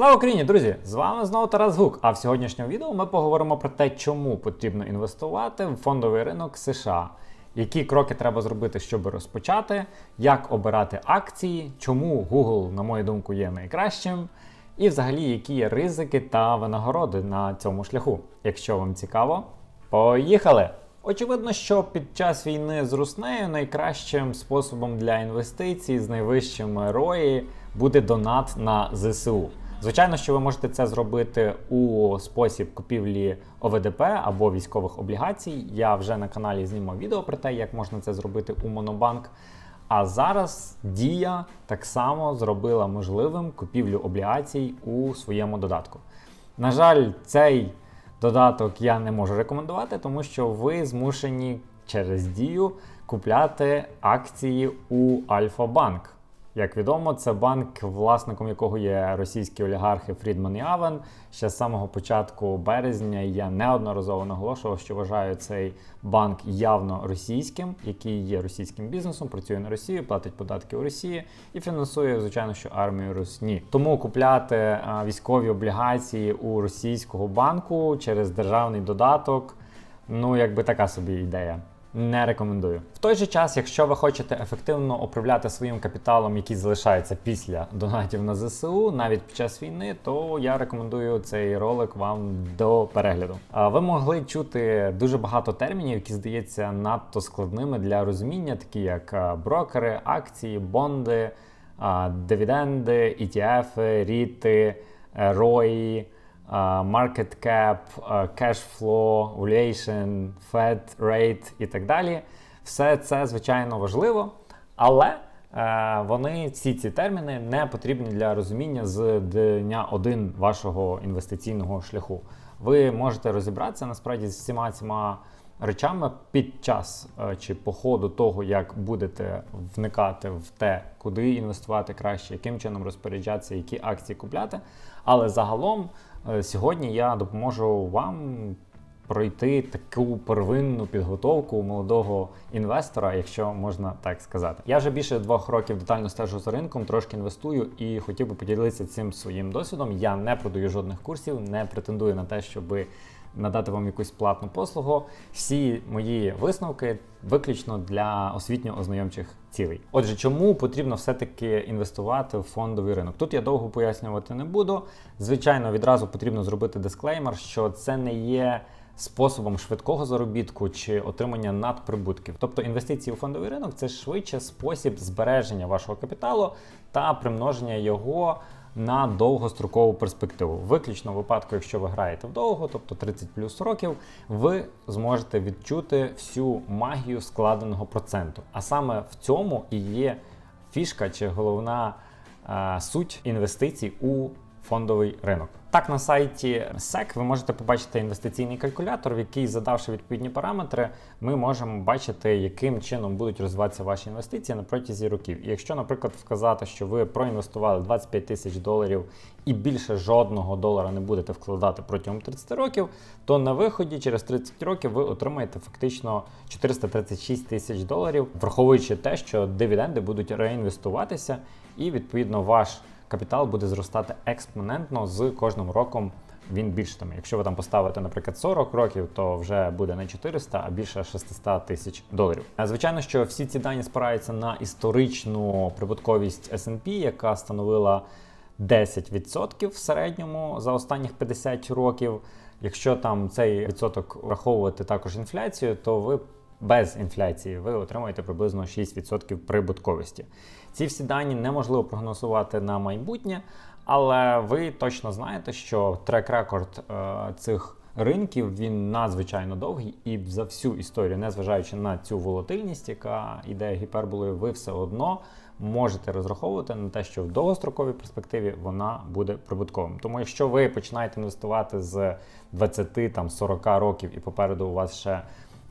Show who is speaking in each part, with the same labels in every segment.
Speaker 1: Слава Україні, друзі! З вами знову Тарас Гук. А в сьогоднішньому відео ми поговоримо про те, чому потрібно інвестувати в фондовий ринок США, які кроки треба зробити, щоб розпочати, як обирати акції, чому Google, на мою думку, є найкращим, і взагалі які є ризики та винагороди на цьому шляху. Якщо вам цікаво, поїхали! Очевидно, що під час війни з Руснею найкращим способом для інвестицій з найвищими ROI буде донат на ЗСУ. Звичайно, що ви можете це зробити у спосіб купівлі ОВДП або військових облігацій. Я вже на каналі знімав відео про те, як можна це зробити у Монобанк. А зараз Дія так само зробила можливим купівлю облігацій у своєму додатку. На жаль, цей додаток я не можу рекомендувати, тому що ви змушені через дію купляти акції у Альфа-Банк. Як відомо, це банк, власником якого є російські олігархи Фрідман і Авен. Ще з самого початку березня я неодноразово наголошував, що вважаю цей банк явно російським, який є російським бізнесом, працює на Росію, платить податки у Росії і фінансує, звичайно, що армію Русні. Тому купляти військові облігації у російського банку через державний додаток. Ну, якби така собі ідея. Не рекомендую. В той же час, якщо ви хочете ефективно управляти своїм капіталом, який залишається після донатів на ЗСУ, навіть під час війни, то я рекомендую цей ролик вам до перегляду. А Ви могли чути дуже багато термінів, які здається надто складними для розуміння, такі як брокери, акції, бонди, дивіденди, ETF, ріти, е, а, market cap, cash flow, valuation, Fed rate і так далі. Все це звичайно важливо, але е, вони всі ці терміни не потрібні для розуміння з дня 1 вашого інвестиційного шляху. Ви можете розібратися насправді з всіма цими речами під час е, чи по ходу того, як будете вникати в те, куди інвестувати краще, яким чином розпоряджатися, які акції купляти. Але загалом сьогодні я допоможу вам пройти таку первинну підготовку молодого інвестора, якщо можна так сказати. Я вже більше двох років детально стежу за ринком, трошки інвестую і хотів би поділитися цим своїм досвідом. Я не продаю жодних курсів, не претендую на те, щоби надати вам якусь платну послугу. Всі мої висновки виключно для освітньо-ознайомчих цілей. Отже, чому потрібно все-таки інвестувати в фондовий ринок? Тут я довго пояснювати не буду. Звичайно, відразу потрібно зробити дисклеймер, що це не є. Способом швидкого заробітку чи отримання надприбутків, тобто інвестиції у фондовий ринок це швидше спосіб збереження вашого капіталу та примноження його на довгострокову перспективу. Виключно в випадку, якщо ви граєте вдовго, тобто 30 плюс років, ви зможете відчути всю магію складеного проценту. А саме в цьому і є фішка чи головна е, суть інвестицій у фондовий ринок. Так, на сайті SEC ви можете побачити інвестиційний калькулятор, в який, задавши відповідні параметри, ми можемо бачити, яким чином будуть розвиватися ваші інвестиції на протязі років. І якщо, наприклад, вказати, що ви проінвестували 25 тисяч доларів і більше жодного долара не будете вкладати протягом 30 років, то на виході через 30 років ви отримаєте фактично 436 тисяч доларів, враховуючи те, що дивіденди будуть реінвестуватися, і відповідно ваш капітал буде зростати експонентно з кожним роком. Він більшатиме. Якщо ви там поставите, наприклад, 40 років, то вже буде не 400, а більше 600 тисяч доларів. Звичайно, що всі ці дані спираються на історичну прибутковість S&P, яка становила 10% в середньому за останніх 50 років. Якщо там цей відсоток враховувати також інфляцію, то ви без інфляції ви отримаєте приблизно 6% прибутковості. Ці всі дані неможливо прогнозувати на майбутнє, але ви точно знаєте, що трек-рекорд е, цих ринків він надзвичайно довгий, і за всю історію, незважаючи на цю волатильність, яка йде гіперболою, ви все одно можете розраховувати на те, що в довгостроковій перспективі вона буде прибутковим. Тому якщо ви починаєте інвестувати з 20-40 років і попереду у вас ще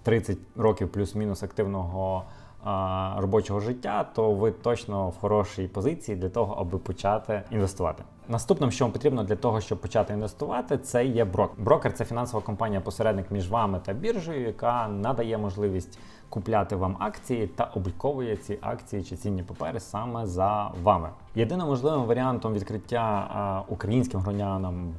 Speaker 1: 30 років плюс-мінус активного а, робочого життя, то ви точно в хорошій позиції для того, аби почати інвестувати. Наступним, що вам потрібно для того, щоб почати інвестувати, це є брокер. Брокер це фінансова компанія-посередник між вами та біржею, яка надає можливість купляти вам акції та обліковує ці акції чи цінні папери саме за вами. Єдиним можливим варіантом відкриття а, українським громадянам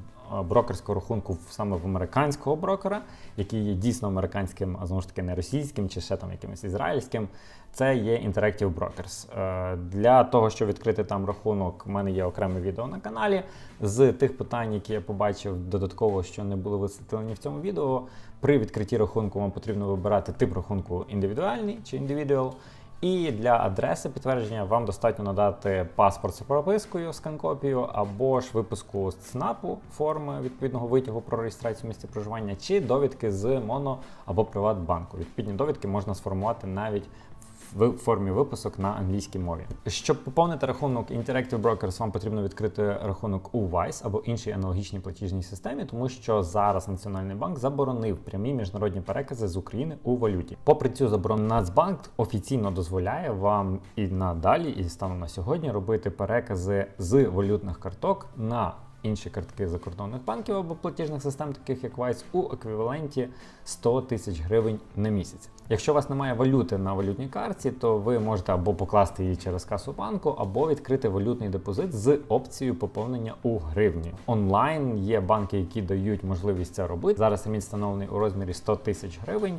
Speaker 1: брокерського рахунку саме в американського брокера, який є дійсно американським, а знову ж таки не російським чи ще там якимось ізраїльським. Це є Interactive Brokers. Е, Для того, щоб відкрити там рахунок, в мене є окреме відео на каналі. З тих питань, які я побачив додатково, що не були висвітлені в цьому відео. При відкритті рахунку вам потрібно вибирати тип рахунку індивідуальний чи індивідуал. І для адреси підтвердження вам достатньо надати паспорт з пропискою, скан-копію, або ж випуску з ЦНАПу форми відповідного витягу про реєстрацію місця проживання, чи довідки з моно або Приватбанку. Відповідні довідки можна сформувати навіть в формі виписок на англійській мові. Щоб поповнити рахунок Interactive Brokers, вам потрібно відкрити рахунок у Wise або іншій аналогічній платіжній системі, тому що зараз Національний банк заборонив прямі міжнародні перекази з України у валюті. Попри цю заборону, Нацбанк офіційно дозволяє вам і надалі, і станом на сьогодні робити перекази з валютних карток на інші картки закордонних банків або платіжних систем, таких як Wise, у еквіваленті 100 тисяч гривень на місяць. Якщо у вас немає валюти на валютній карті, то ви можете або покласти її через касу банку, або відкрити валютний депозит з опцією поповнення у гривні. Онлайн є банки, які дають можливість це робити. Зараз ліміт встановлений у розмірі 100 тисяч гривень.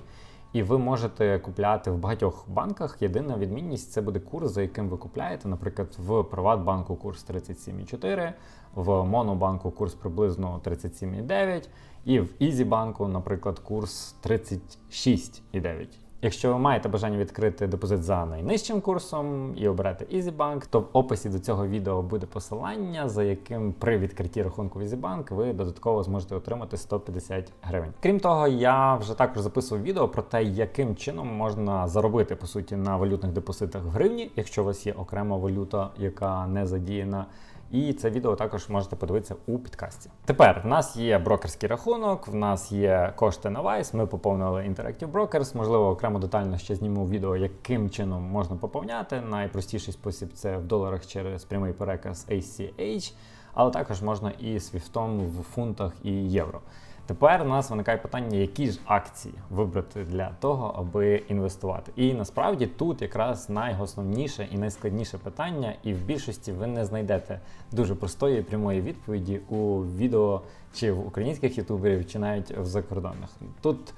Speaker 1: І ви можете купляти в багатьох банках. Єдина відмінність це буде курс, за яким ви купляєте. Наприклад, в Приватбанку курс 37,4, в Монобанку курс приблизно 37,9, і в Ізібанку, наприклад, курс 36,9. Якщо ви маєте бажання відкрити депозит за найнижчим курсом і оберете EasyBank, то в описі до цього відео буде посилання, за яким при відкритті рахунку в EasyBank ви додатково зможете отримати 150 гривень. Крім того, я вже також записував відео про те, яким чином можна заробити по суті на валютних депозитах в гривні, якщо у вас є окрема валюта, яка не задіяна. І це відео також можете подивитися у підкасті. Тепер в нас є брокерський рахунок, в нас є кошти на Vice, Ми поповнили Interactive Brokers. Можливо, окремо детально ще зніму відео, яким чином можна поповняти. Найпростіший спосіб це в доларах через прямий переказ ACH, але також можна і свіфтом в фунтах і євро. Тепер у нас виникає питання, які ж акції вибрати для того, аби інвестувати. І насправді тут якраз найосновніше і найскладніше питання, і в більшості ви не знайдете дуже простої прямої відповіді у відео чи в українських ютуберів, чи навіть в закордонних. Тут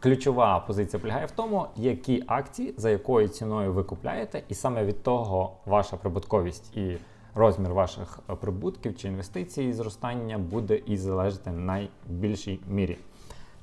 Speaker 1: ключова позиція полягає в тому, які акції за якою ціною ви купляєте, і саме від того ваша прибутковість і розмір ваших е, прибутків чи інвестицій зростання буде і залежати в найбільшій мірі.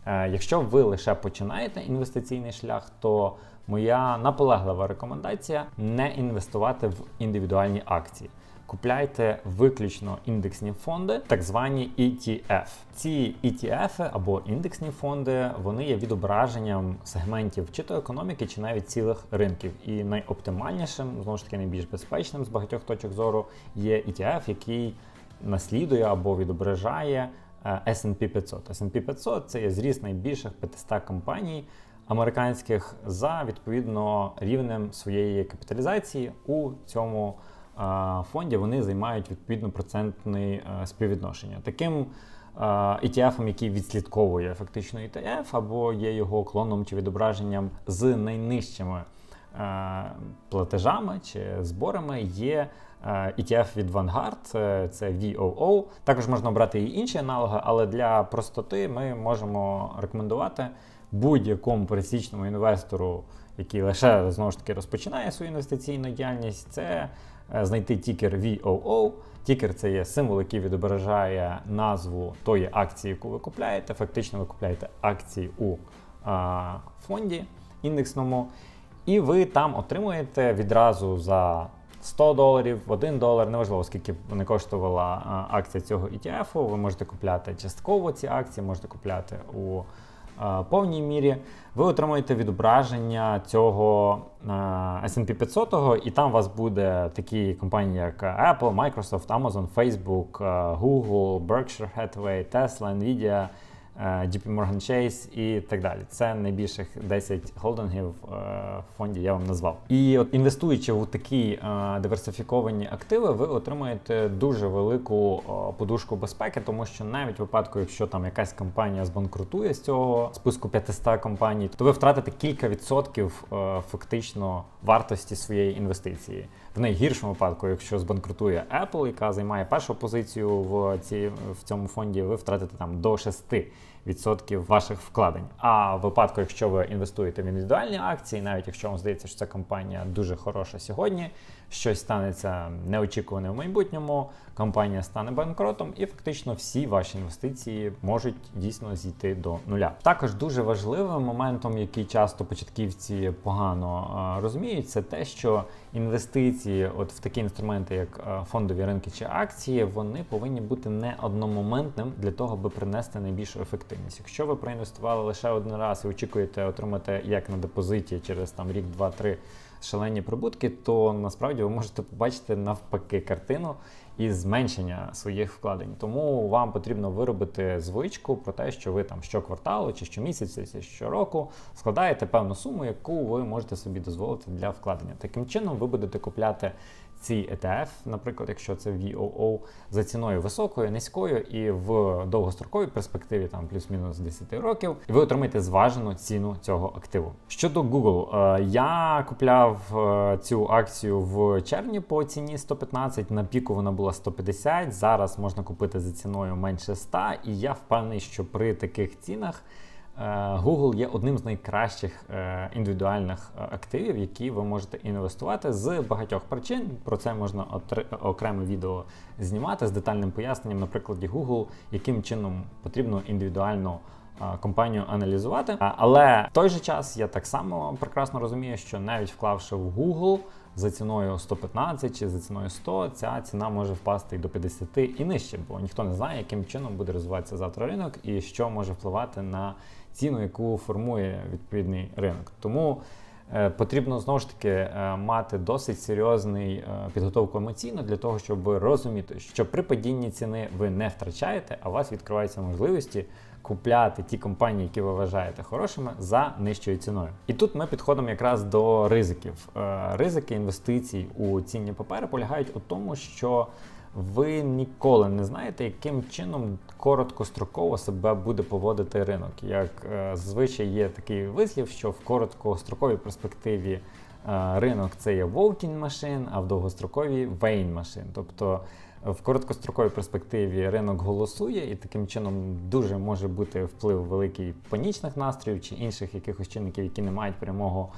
Speaker 1: Е, Якщо ви лише починаєте інвестиційний шлях, то моя наполеглива рекомендація не інвестувати в індивідуальні акції. Купляйте виключно індексні фонди, так звані ETF. Ці ETF або індексні фонди вони є відображенням сегментів чи то економіки, чи навіть цілих ринків. І найоптимальнішим, знову ж таки, найбільш безпечним з багатьох точок зору є ETF, який наслідує або відображає S&P 500. S&P 500 – це є зріст найбільших 500 компаній американських за відповідно рівнем своєї капіталізації у цьому фонді. Вони займають відповідно процентне співвідношення. Таким е, ETF, який відслідковує фактично ETF, або є його клоном чи відображенням з найнижчими е, платежами чи зборами, є е, ETF від Vanguard, це, VOO. Також можна обрати і інші аналоги, але для простоти ми можемо рекомендувати будь-якому пересічному інвестору, який лише знову ж таки розпочинає свою інвестиційну діяльність, це знайти тікер VOO. Тікер це є символ, який відображає назву тої акції, яку ви купляєте. Фактично, ви купляєте акції у а, фонді індексному, і ви там отримуєте відразу за 100 доларів, 1 долар, неважливо, скільки не коштувала а, акція цього ETF, ви можете купляти частково ці акції, можете купляти у повній мірі. Ви отримуєте відображення цього а, S&P 500, і там у вас буде такі компанії, як Apple, Microsoft, Amazon, Facebook, а, Google, Berkshire Hathaway, Tesla, Nvidia, е, JP Morgan Chase і так далі. Це найбільших 10 холдингів е, в фонді я вам назвав. І от інвестуючи у такі е, диверсифіковані активи, ви отримаєте дуже велику е, подушку безпеки, тому що навіть в випадку, якщо там якась компанія збанкрутує з цього списку 500 компаній, то ви втратите кілька відсотків е, фактично вартості своєї інвестиції. В найгіршому випадку, якщо збанкрутує Apple, яка займає першу позицію в ці в цьому фонді, ви втратите там до 6% ваших вкладень. А в випадку, якщо ви інвестуєте в індивідуальні акції, навіть якщо вам здається, що ця компанія дуже хороша сьогодні, щось станеться неочікуване в майбутньому, компанія стане банкротом, і фактично всі ваші інвестиції можуть дійсно зійти до нуля. Також дуже важливим моментом, який часто початківці погано е, розуміють, це те, що інвестиції, от в такі інструменти, як е, фондові ринки чи акції, вони повинні бути не одномоментним для того, аби принести найбільшу ефективність. Якщо ви проінвестували лише один раз і очікуєте отримати як на депозиті через там рік, два-три шалені прибутки, то насправді ви можете побачити навпаки картину і зменшення своїх вкладень. Тому вам потрібно виробити звичку про те, що ви там щокварталу, чи щомісяця, чи щороку складаєте певну суму, яку ви можете собі дозволити для вкладення. Таким чином, ви будете купляти ці ETF, наприклад, якщо це VOO, за ціною високою, низькою і в довгостроковій перспективі, там плюс-мінус 10 років, ви отримаєте зважену ціну цього активу. Щодо Google, е, я купляв е, цю акцію в червні по ціні 115, на піку вона була 150, зараз можна купити за ціною менше 100, і я впевнений, що при таких цінах. Е, Google є одним з найкращих е, індивідуальних е, активів, які ви можете інвестувати з багатьох причин. Про це можна окреме відео знімати з детальним поясненням, на прикладі Google, яким чином потрібно індивідуально. Компанію аналізувати, але в той же час я так само прекрасно розумію, що навіть вклавши в Google за ціною 115 чи за ціною 100, ця ціна може впасти і до 50 і нижче, бо ніхто не знає, яким чином буде розвиватися завтра ринок і що може впливати на ціну, яку формує відповідний ринок. Тому е, потрібно знову ж таки е, мати досить серйозний е, підготовку емоційно для того, щоб розуміти, що при падінні ціни ви не втрачаєте, а у вас відкриваються можливості. Купляти ті компанії, які ви вважаєте хорошими, за нижчою ціною. І тут ми підходимо якраз до ризиків. Ризики інвестицій у цінні папери полягають у тому, що ви ніколи не знаєте, яким чином короткостроково себе буде поводити ринок. Як е, зазвичай є такий вислів, що в короткостроковій перспективі е, ринок це є вовкінь машин, а в довгостроковій вейн машин. Тобто в короткостроковій перспективі ринок голосує, і таким чином дуже може бути вплив великий панічних настроїв чи інших якихось чинників, які не мають прямого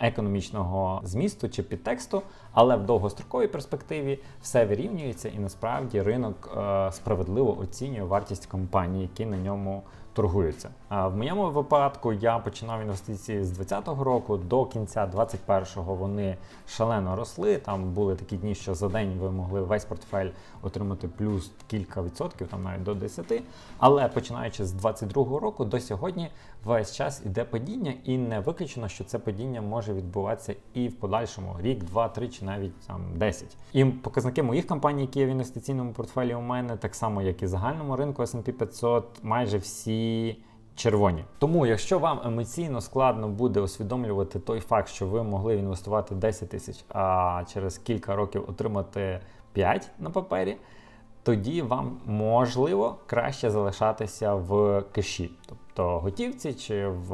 Speaker 1: економічного змісту чи підтексту, але в довгостроковій перспективі все вирівнюється і насправді ринок е, справедливо оцінює вартість компаній, які на ньому торгуються. А в моєму випадку я починав інвестиції з 2020 року до кінця 2021-го вони шалено росли. Там були такі дні, що за день ви могли весь портфель отримати плюс кілька відсотків, там навіть до 10. Але починаючи з 2022 року до сьогодні весь час іде падіння, і не виключено, що це падіння може відбуватися і в подальшому рік, два, три чи навіть там 10. І показники моїх компаній, які є в інвестиційному портфелі, у мене так само, як і загальному ринку S&P 500, майже всі червоні. Тому, якщо вам емоційно складно буде усвідомлювати той факт, що ви могли інвестувати 10 тисяч, а через кілька років отримати 5 на папері, тоді вам можливо краще залишатися в кеші, тобто готівці, чи в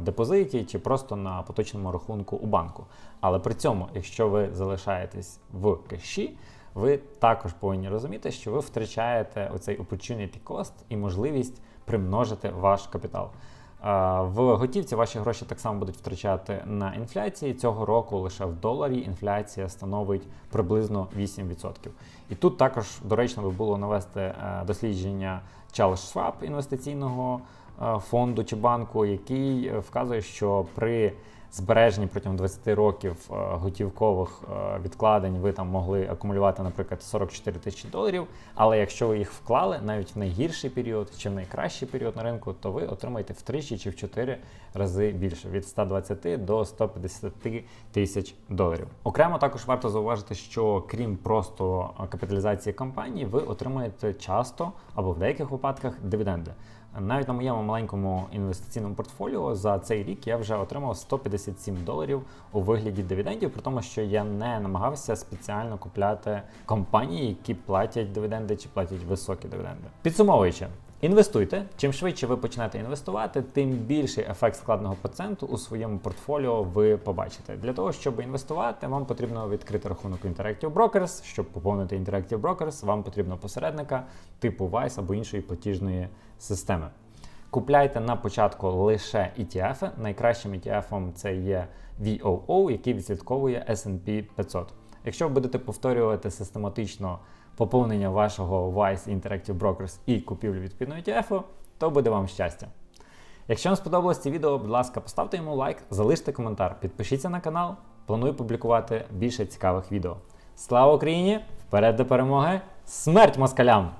Speaker 1: депозиті, чи просто на поточному рахунку у банку. Але при цьому, якщо ви залишаєтесь в кеші, ви також повинні розуміти, що ви втрачаєте оцей opportunity cost і можливість примножити ваш капітал. В готівці ваші гроші так само будуть втрачати на інфляції. Цього року лише в доларі інфляція становить приблизно 8%. І тут також доречно би було навести е, дослідження Charles Schwab інвестиційного е, фонду чи банку, який е, вказує, що при збережені протягом 20 років е, готівкових е, відкладень ви там могли акумулювати, наприклад, 44 тисячі доларів. Але якщо ви їх вклали навіть в найгірший період чи в найкращий період на ринку, то ви отримаєте втричі чи в 4 рази більше від 120 до 150 тисяч доларів. Окремо також варто зауважити, що крім просто капіталізації компанії, ви отримаєте часто або в деяких випадках дивіденди. Навіть на моєму маленькому інвестиційному портфоліо за цей рік я вже отримав 157 доларів у вигляді дивідендів, при тому, що я не намагався спеціально купляти компанії, які платять дивіденди чи платять високі дивіденди. Підсумовуючи. Інвестуйте. Чим швидше ви почнете інвестувати, тим більший ефект складного проценту у своєму портфоліо ви побачите. Для того, щоб інвестувати, вам потрібно відкрити рахунок Interactive Brokers. Щоб поповнити Interactive Brokers, вам потрібно посередника типу Vice або іншої платіжної системи. Купляйте на початку лише ETF. Найкращим ETF це є VOO, який відслідковує S&P 500. Якщо ви будете повторювати систематично поповнення вашого Vice Interactive Brokers і купівлю відповідного ETF, то буде вам щастя. Якщо вам сподобалось це відео, будь ласка, поставте йому лайк, залиште коментар, підпишіться на канал. Планую публікувати більше цікавих відео. Слава Україні! Вперед до перемоги! Смерть москалям!